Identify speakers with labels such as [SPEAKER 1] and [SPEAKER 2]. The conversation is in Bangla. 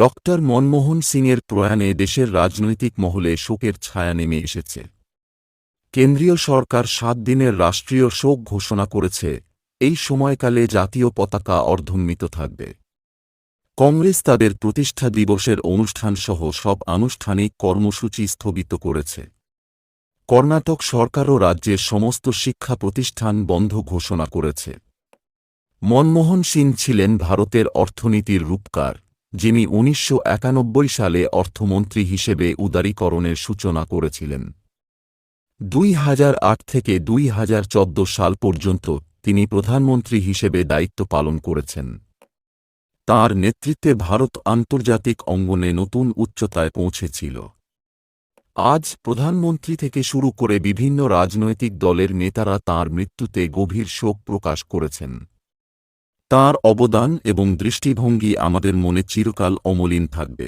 [SPEAKER 1] ড মনমোহন সিংয়ের প্রয়াণে দেশের রাজনৈতিক মহলে শোকের ছায়া নেমে এসেছে কেন্দ্রীয় সরকার সাত দিনের রাষ্ট্রীয় শোক ঘোষণা করেছে এই সময়কালে জাতীয় পতাকা অর্ধম্মিত থাকবে কংগ্রেস তাদের প্রতিষ্ঠা দিবসের অনুষ্ঠানসহ সব আনুষ্ঠানিক কর্মসূচি স্থগিত করেছে কর্ণাটক সরকারও রাজ্যের সমস্ত শিক্ষা প্রতিষ্ঠান বন্ধ ঘোষণা করেছে মনমোহন সিং ছিলেন ভারতের অর্থনীতির রূপকার যিনি উনিশশো সালে অর্থমন্ত্রী হিসেবে উদারীকরণের সূচনা করেছিলেন দুই থেকে দুই সাল পর্যন্ত তিনি প্রধানমন্ত্রী হিসেবে দায়িত্ব পালন করেছেন তার নেতৃত্বে ভারত আন্তর্জাতিক অঙ্গনে নতুন উচ্চতায় পৌঁছেছিল আজ প্রধানমন্ত্রী থেকে শুরু করে বিভিন্ন রাজনৈতিক দলের নেতারা তার মৃত্যুতে গভীর শোক প্রকাশ করেছেন তার অবদান এবং দৃষ্টিভঙ্গি আমাদের মনে চিরকাল অমলিন থাকবে